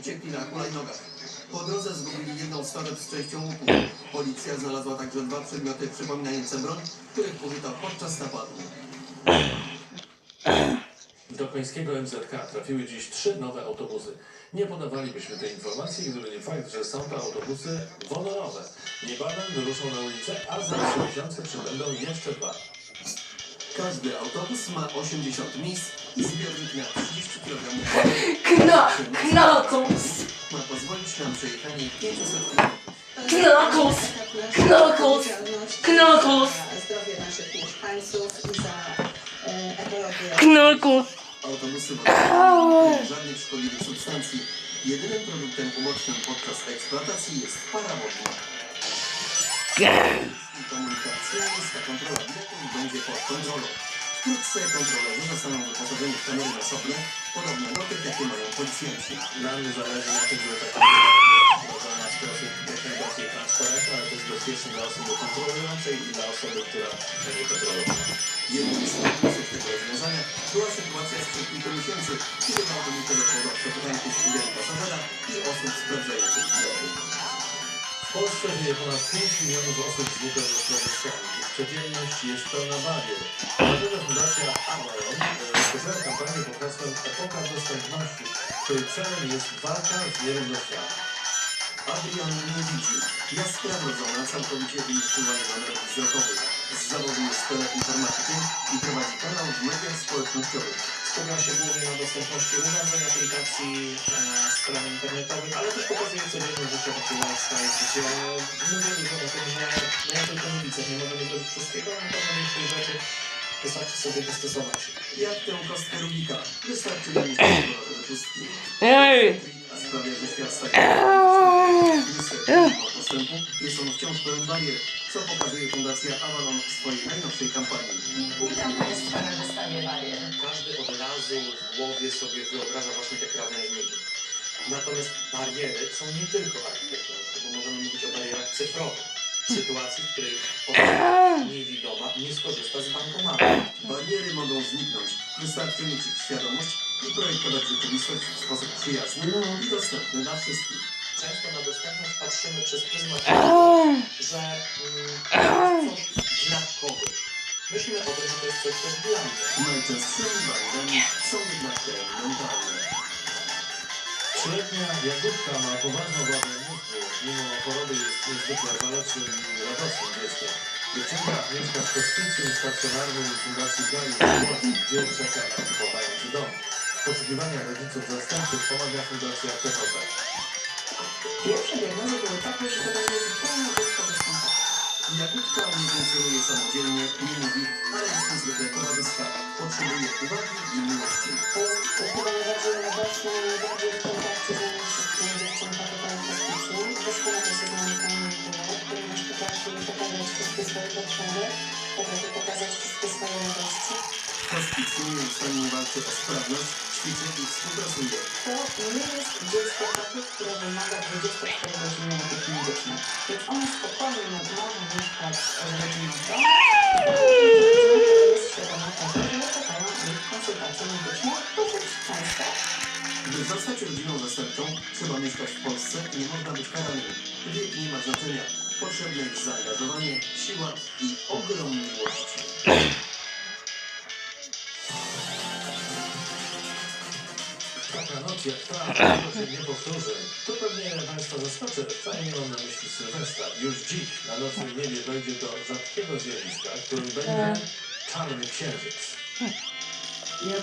uciekli na hulajnogach. Po drodze zgubili jedną toreb z częścią łuku. Policja znalazła także dwa przedmioty przypominające broń, których użyto podczas napadu. Do końskiego MZK trafiły dziś trzy nowe autobusy. Nie podawalibyśmy tej informacji, gdyby nie fakt, że są to autobusy wonorowe. Niebawem wyruszą na ulicę, a za trzy miesiące przybędą jeszcze dwa. Każdy autobus ma 80 miejsc i zbiornik na 30 kg. Kna, knakus, Ma pozwolić na przejechanie 500 km. Knuckles! Knuckles! Knuckles! Za zdrowie naszych mieszkańców i za e, ekologię. Autobusy nie żadnych szkodliwych substancji. Jedynym produktem ubocznym podczas eksploatacji jest para wodna. I komunikacyjnie ta kontrola biletów będzie pod kontrolą. Wkrótce kontrolerzy zostaną wyposażeni w kamery nasobne, podobne do tych, jakie mają policjanci. Nam zależy na tym, żeby taka wprowadzona w sposób jak najbardziej transparentny, ale też bezpieczny dla osoby kontrolującej i dla osoby, która będzie kontrolowana. Jednym z plusów tego rozwiązania była sytuacja sprzed kilku miesięcy, kiedy autobusie doszło do przepychania udziału pasażera i osób sprawdzających bilety. W Polsce żyje ponad 5 milionów osób z niepełnosprawnościami. Ich codzienność jest pełna barier. Dlatego Fundacja Avalon e, rozpoczęła kampanię pod hasłem Epoka Dostępności, której celem jest walka z nierównościami. Adrian nie widzi. Jaskra wrodzona całkowicie wyniszczyła narod wzrokowych. Z zawodu jest teleinformatykiem i prowadzi kanał w mediach społecznościowych. Skupiam się głównie na dostępności urządzeń, aplikacji, e, stron internetowych, ale też pokazuję codzienne życie, taki lifestyle, gdzie mówię dużo o tym, że no ja tylko nie widzę, nie możemy zrobić wszystkiego, ale na pewno większej rzeczy wystarczy sobie dostosować. Jak tę kostkę Rubika. Wystarczy nanieść kolorowe pustki. Ej. A sprawia, że świat staje postępu jest on wciąż pełen barier, co pokazuje Fundacja Avalon w swojej najnowszej kampanii. Witam Państwa na wystawie barier. Każdy od razu w głowie sobie wyobraża właśnie te krawężniki. Natomiast bariery są nie tylko architektoniczne, bo możemy mówić o barierach cyfrowych. W sytuacji, w której osoba niewidoma nie skorzysta z bankomatu. Bariery mogą zniknąć. Wystarczy mieć ich świadomość i projektować rzeczywistość w sposób przyjazny i dostępny dla wszystkich. Często na dostępność patrzymy przez pryzmat tego, że mm, to jest coś dla kogoś. Myślimy o tym, że to jest coś też dla mnie. Najczęstszymi barierami są jednak te mentalne. Średnia Jagódka ma poważną wadę mózgu. Mimo choroby jest niezwykle walecznym i radosnym dzieckiem. Dziewczynka mieszka w hospicjum stacjonarnym Fundacji Gai gdzie czeka na pochowający dom. W poszukiwaniach rodziców zastępczych pomaga Fundacja TVP. Pierwsze diagnozy były takie, że to będzie zupełnie dziecko bez kontaktu. Jagódka nie funkcjonuje samodzielnie, nie mówi, ale jest niezwykle towarzyska. Potrzebuje uwagi i miłości. To jest chyba najbardziej radosna pokazać wszystkie swoje radości. W hospicjum nieustannie walczy o sprawność, ćwiczy i współpracuje. To nie jest dziecko takie, które wymaga 24 godziny opieki medycznej. Więc one spokojnie może mieszkać z rodziną w domu. Jest świadoma tego, że czekają ich konsultacje medyczne dosyć często. By zostać rodziną zastępczą, trzeba mieszkać w Polsce i nie można być karanym. Wiek nie ma znaczenia. Potrzebne jest zaangażowanie, siła i ogrom miłości. Taka noc jak ta, to się nie powtórzy. Tu pewnie Państwa zaskoczę, wcale nie mam na myśli Sylwestra. Już dziś na nocnym niebie dojdzie do rzadkiego zjawiska, którym będzie czarny księżyc.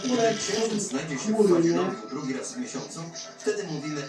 Gdy księżyc znajdzie się w październiku drugi raz w miesiącu, wtedy mówimy o